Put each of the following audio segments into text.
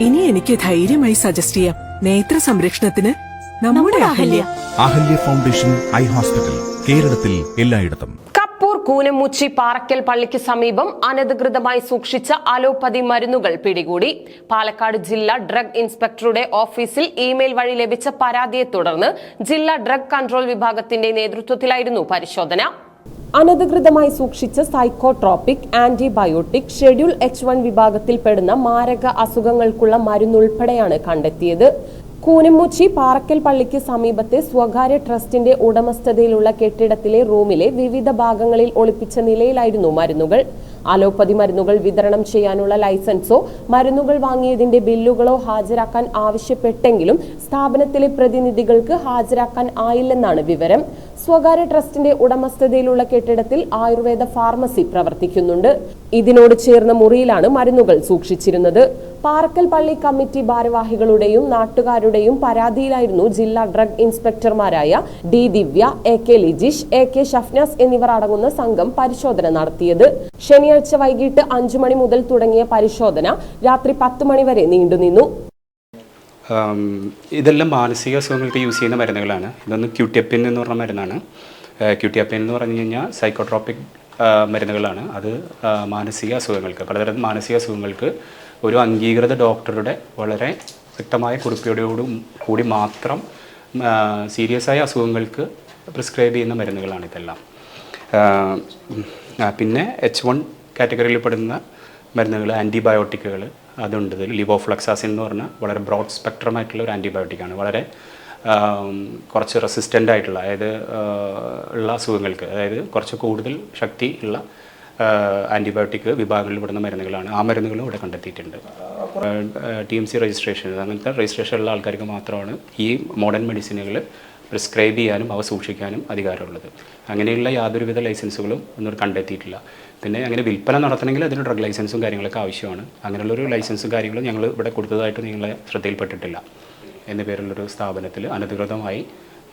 ഇനി എനിക്ക് ധൈര്യമായി സജസ്റ്റ് ചെയ്യാം. നേത്ര സംരക്ഷണത്തിന് നമ്മുടെ Ahalya. Ahalya foundation eye hospital കേരളത്തിൽ എല്ലായിടത്തും. കപ്പൂർ കൂനമുച്ചി പാറക്കൽ പള്ളിക്ക് സമീപം അനധികൃതമായി സൂക്ഷിച്ച അലോപ്പതി മരുന്നുകൾ പിടികൂടി. പാലക്കാട് ജില്ലാ ഡ്രഗ് ഇൻസ്പെക്ടറുടെ ഓഫീസിൽ ഇമെയിൽ വഴി ലഭിച്ച പരാതിയെ തുടർന്ന് ജില്ലാ ഡ്രഗ് കൺട്രോൾ വിഭാഗത്തിന്റെ നേതൃത്വത്തിലായിരുന്നു പരിശോധന. അനധികൃതമായി സൂക്ഷിച്ച psychotropic antibiotic schedule H one വിഭാഗത്തിൽപ്പെടുന്ന മാരക അസുഖങ്ങൾക്കുള്ള മരുന്നുൾപ്പെടെയാണ് കണ്ടെത്തിയത്. കൂനമുച്ചി പാറക്കൽ പള്ളിക്ക് സമീപത്തെ സ്വകാര്യ ട്രസ്റ്റിന്റെ ഉടമസ്ഥതയിലുള്ള കെട്ടിടത്തിലെ റൂമിലെ വിവിധ ഭാഗങ്ങളിൽ ഒളിപ്പിച്ച നിലയിലായിരുന്നു മരുന്നുകൾ. അലോപ്പതി മരുന്നുകൾ വിതരണം ചെയ്യാനുള്ള ലൈസൻസോ മരുന്നുകൾ വാങ്ങിയതിന്റെ ബില്ലുകളോ ഹാജരാക്കാൻ ആവശ്യപ്പെട്ടെങ്കിലും സ്ഥാപനത്തിലെ പ്രതിനിധികൾക്ക് ഹാജരാക്കാൻ ആയില്ലെന്നാണ് വിവരം. സ്വകാര്യ ട്രസ്റ്റിന്റെ ഉടമസ്ഥതയിലുള്ള കെട്ടിടത്തിൽ ആയുർവേദ ഫാർമസി പ്രവർത്തിക്കുന്നുണ്ട്. ഇതിനോട് ചേർന്ന മുറിയിലാണ് മരുന്നുകൾ സൂക്ഷിച്ചിരുന്നത്. പാറക്കൽ പള്ളി കമ്മിറ്റി ഭാരവാഹികളുടെയും നാട്ടുകാരുടെയും പരാതിയിലായിരുന്നു ജില്ലാ drug ഇൻസ്പെക്ടർമാരായ D Divya A K Lijish A K Shafnas എന്നിവർ അടങ്ങുന്ന സംഘം പരിശോധന നടത്തിയത്. ശനിയാഴ്ച വൈകിട്ട് അഞ്ചു മണി മുതൽ തുടങ്ങിയ പരിശോധന രാത്രി പത്ത് മണി വരെ നീണ്ടുനിന്നു. ഇതെല്ലാം മാനസിക അസുഖങ്ങൾക്ക് യൂസ് ചെയ്യുന്ന മരുന്നുകളാണ്. ഇതൊന്ന് ക്യൂട്ടിയപ്പിൻ എന്ന് പറഞ്ഞ മരുന്നാണ്. ക്യൂട്ടിയപ്പിൻ എന്ന് പറഞ്ഞു കഴിഞ്ഞാൽ സൈക്കോട്രോപ്പിക് മരുന്നുകളാണ്. അത് മാനസിക അസുഖങ്ങൾക്ക് പലതരം മാനസിക അസുഖങ്ങൾക്ക് ഒരു അംഗീകൃത ഡോക്ടറുടെ വളരെ വ്യക്തമായ കുറിപ്പിയോടുകൂടും കൂടി മാത്രം സീരിയസ് ആയ അസുഖങ്ങൾക്ക് പ്രിസ്ക്രൈബ് ചെയ്യുന്ന മരുന്നുകളാണ് ഇതെല്ലാം. പിന്നെ എച്ച് വൺ കാറ്റഗറിയിൽ പെടുന്ന മരുന്നുകൾ ആന്റിബയോട്ടിക്കുകൾ അതുണ്ട്. ലിവോഫ്ലക്സാസിൻ എന്ന് പറഞ്ഞാൽ വളരെ ബ്രോഡ് സ്പെക്ട്രം ആയിട്ടുള്ള ഒരു ആന്റിബയോട്ടിക്കാണ് വളരെ കുറച്ച് റെസിസ്റ്റന്റ് ആയിട്ടുള്ള അതായത് ഉള്ള അസുഖങ്ങൾക്ക് അതായത് കുറച്ച് കൂടുതൽ ശക്തി ഉള്ള ആന്റിബയോട്ടിക് വിഭാഗങ്ങളിൽ പെടുന്ന മരുന്നുകളാണ്. ആ മരുന്നുകളും ഇവിടെ കണ്ടെത്തിയിട്ടുണ്ട്. ടി എം സി രജിസ്ട്രേഷൻ അങ്ങനത്തെ രജിസ്ട്രേഷൻ ഉള്ള ആൾക്കാർക്ക് മാത്രമാണ് ഈ മോഡേൺ മെഡിസിനുകൾ പ്രിസ്ക്രൈബ് ചെയ്യാനും അവ സൂക്ഷിക്കാനും അധികാരമുള്ളത്. അങ്ങനെയുള്ള യാതൊരുവിധ ലൈസൻസുകളും ഒന്നും കണ്ടെത്തിയിട്ടില്ല. പിന്നെ അങ്ങനെ വിൽപ്പന നടത്തണമെങ്കിൽ അതിന് ഡ്രഗ് ലൈസൻസും കാര്യങ്ങളൊക്കെ ആവശ്യമാണ്. അങ്ങനെയുള്ളൊരു ലൈസൻസും കാര്യങ്ങളും ഞങ്ങൾ ഇവിടെ കൊടുത്തതായിട്ട് നിങ്ങളെ ശ്രദ്ധയിൽപ്പെട്ടിട്ടില്ല. എന്ന പേരുള്ളൊരു സ്ഥാപനത്തിൽ അനധികൃതമായി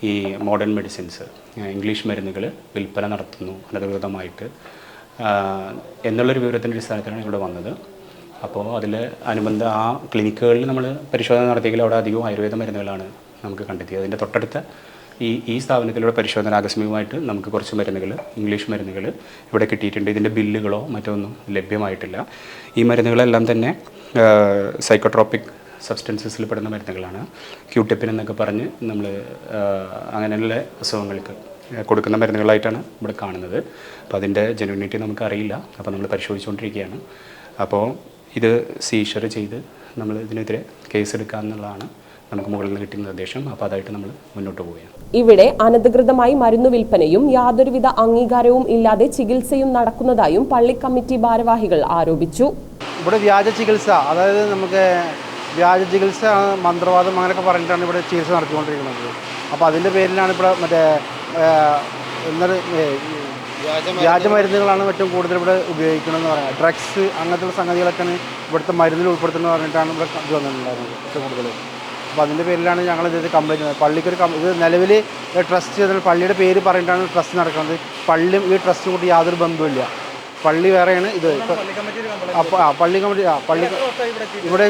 ഈ മോഡേൺ മെഡിസിൻസ് ഇംഗ്ലീഷ് മരുന്നുകൾ വിൽപ്പന നടത്തുന്നു അനധികൃതമായിട്ട്. എന്നുള്ളൊരു വിവരത്തിന്റെ അടിസ്ഥാനത്തിലാണ് ഇവിടെ വന്നത്. അപ്പോൾ അതിൽ അനുബന്ധ ആ ക്ലിനിക്കുകളിൽ നമ്മൾ പരിശോധന നടത്തിയെങ്കിൽ അവിടെ അധികവും ആയുർവേദ മരുന്നുകളാണ് നമുക്ക് കണ്ടെത്തി. അതിന്റെ തൊട്ടടുത്ത ഈ ഈ സ്ഥാപനത്തിലൂടെ പരിശോധന ആകസ്മികമായിട്ട് നമുക്ക് കുറച്ച് മരുന്നുകൾ ഇംഗ്ലീഷ് മരുന്നുകൾ ഇവിടെ കിട്ടിയിട്ടുണ്ട്. ഇതിന്റെ ബില്ലുകളോ മറ്റോ ഒന്നും ലഭ്യമായിട്ടില്ല. ഈ മരുന്നുകളെല്ലാം തന്നെ സൈക്കോട്രോപ്പിക് സബ്സ്റ്റൻസസിൽ പെടുന്ന മരുന്നുകളാണ്. ക്യൂടെപ്പിൻ എന്നൊക്കെ പറഞ്ഞ് നമ്മൾ അങ്ങനെയുള്ള അസുഖങ്ങൾക്ക് കൊടുക്കുന്ന മരുന്നുകളായിട്ടാണ് ഇവിടെ കാണുന്നത്. അപ്പോൾ അതിന്റെ ജെനുവിനിറ്റി നമുക്കറിയില്ല. അപ്പോൾ നമ്മൾ പരിശോധിച്ചുകൊണ്ടിരിക്കുകയാണ്. അപ്പോൾ ഇത് സീഷർ ചെയ്ത് നമ്മൾ ഇതിനെതിരെ കേസ് എടുക്കാമെന്നുള്ളതാണ് നമുക്ക് മുകളിൽ നിന്ന് കിട്ടിയ നിർദ്ദേശം. അപ്പോൾ അതായിട്ട് നമ്മൾ മുന്നോട്ട് പോവുകയാണ്. ഇവിടെ അനധികൃതമായി മരുന്ന് വിൽപ്പനയും യാതൊരുവിധ അംഗീകാരവും ഇല്ലാതെ ചികിത്സയും നടക്കുന്നതായും പള്ളി കമ്മിറ്റി ഭാരവാഹികൾ ആരോപിച്ചു. ഇവിടെ വ്യാജ ചികിത്സ അതായത് നമുക്ക് വ്യാജ ചികിത്സ മന്ത്രവാദം അങ്ങനെയൊക്കെ പറഞ്ഞിട്ടാണ് ഇവിടെ ചികിത്സ നടത്തിക്കൊണ്ടിരിക്കുന്നത്. അപ്പോൾ അതിന്റെ പേരിലാണ് ഇവിടെ മറ്റേ എന്തൊരു വ്യാജ മരുന്നുകളാണ് ഏറ്റവും കൂടുതൽ ഇവിടെ ഉപയോഗിക്കണമെന്ന് പറയാം ഡ്രഗ്സ് അങ്ങനത്തെ സംഗതികളൊക്കെയാണ് ഇവിടുത്തെ മരുന്നിൽ ഉൾപ്പെടുത്തുന്നത് പറഞ്ഞിട്ടാണ് ഇവിടെ ഇത് വന്നിട്ടുണ്ടായിരുന്നത് ഏറ്റവും കൂടുതൽ. അപ്പോൾ അതിന്റെ പേരിലാണ് ഞങ്ങൾ ഇത് കംപ്ലൈന്റ് പള്ളിക്കൊരു കം ഇത് നിലവിൽ ട്രസ്റ്റ് പള്ളിയുടെ പേര് പറഞ്ഞിട്ടാണ് ട്രസ്റ്റ് നടക്കുന്നത്. പള്ളിയും ഈ ട്രസ്റ്റും കൂടി യാതൊരു ബന്ധവുമില്ല. പള്ളി വേറെയാണ് ഇത്. അപ്പോൾ അപ്പൊ ആ പള്ളി കമ്മിറ്റി ആ പള്ളി ഇവിടെ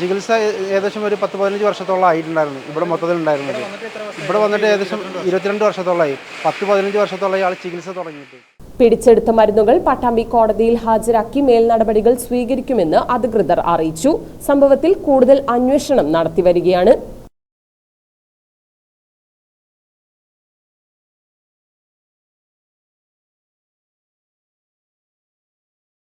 ചികിത്സ ഏകദേശം ഒരു പത്ത് പതിനഞ്ച് വർഷത്തോളം ആയിട്ടുണ്ടായിരുന്നു. ഇവിടെ മൊത്തത്തിൽ ഉണ്ടായിരുന്നത്. ഇവിടെ വന്നിട്ട് ഏകദേശം ഇരുപത്തിരണ്ട് വർഷത്തോളമായി. പത്ത് പതിനഞ്ച് വർഷത്തോളം ഇയാൾ ചികിത്സ തുടങ്ങിയിട്ട്. പിടിച്ചെടുത്ത മരുന്നുകൾ പട്ടാമ്പി കോടതിയിൽ ഹാജരാക്കി മേൽ നടപടികൾ സ്വീകരിക്കുമെന്ന് അധികൃതർ അറിയിച്ചു. സംഭവത്തിൽ കൂടുതൽ അന്വേഷണം നടത്തിവരികയാണ്